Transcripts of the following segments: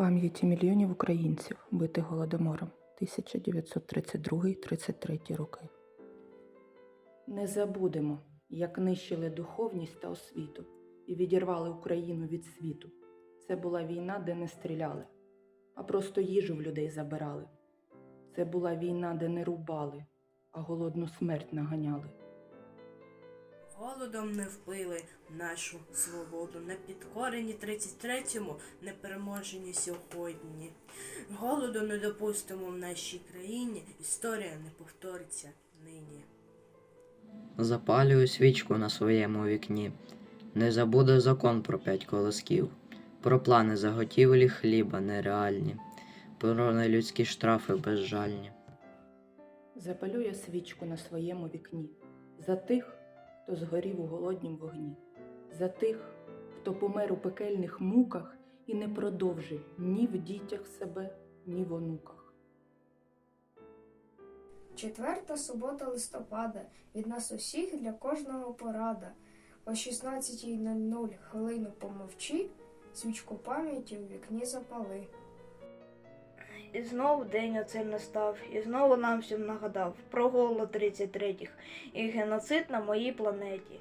пам'яті мільйонів українців, битих голодомором 1932-33 роки. Не забудемо, як нищили духовність та освіту і відірвали Україну від світу. Це була війна, де не стріляли, а просто їжу в людей забирали. Це була війна, де не рубали, а голодну смерть наганяли. Голодом не впили нашу свободу, не підкорені 33-му, не переможені сьогодні. Голоду не допустимо в нашій країні, історія не повториться нині. Запалюю свічку на своєму вікні. Не забуду закон про п'ять колосків, про плани заготівлі хліба нереальні, про нелюдські штрафи безжальні. Запалю я свічку на своєму вікні за тих, хто згорів у голоднім вогні, за тих, хто помер у пекельних муках і не продовжив ні в дітях себе, ні в онуках. Четверта субота листопада. Від нас усіх для кожного порада. О 16.00 хвилину помовчи, свічку пам'яті у вікні запали. І знову день оцей настав, і знову нам всім нагадав про голод 33-х і геноцид на моїй планеті.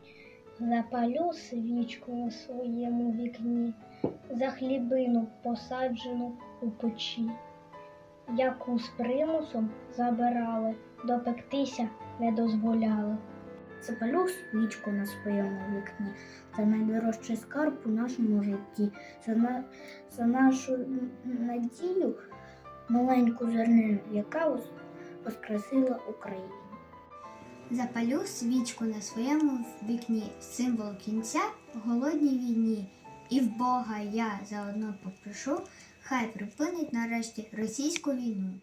Запалю свічку на своєму вікні, за хлібину посаджену у печі, яку з примусом забирали, допектися не дозволяли. Запалю свічку на своєму вікні за найдорожчий скарб у нашому житті, за, на, за нашу надію, маленьку зернину, яка вос- воскресила Україну. Запалю свічку на своєму вікні, символ кінця в голодній війні. І в Бога я заодно попрошу, хай припинить нарешті російську війну.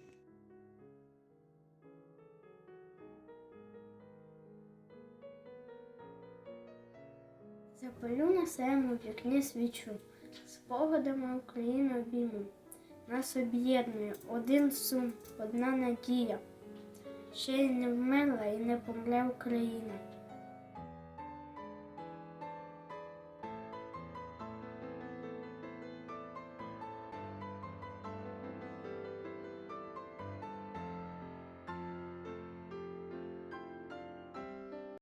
Запалю на своєму вікні свічу, спогадами Україну обійму. Нас об'єднує один сум, одна надія. Ще й не вмерла і не помре Україна.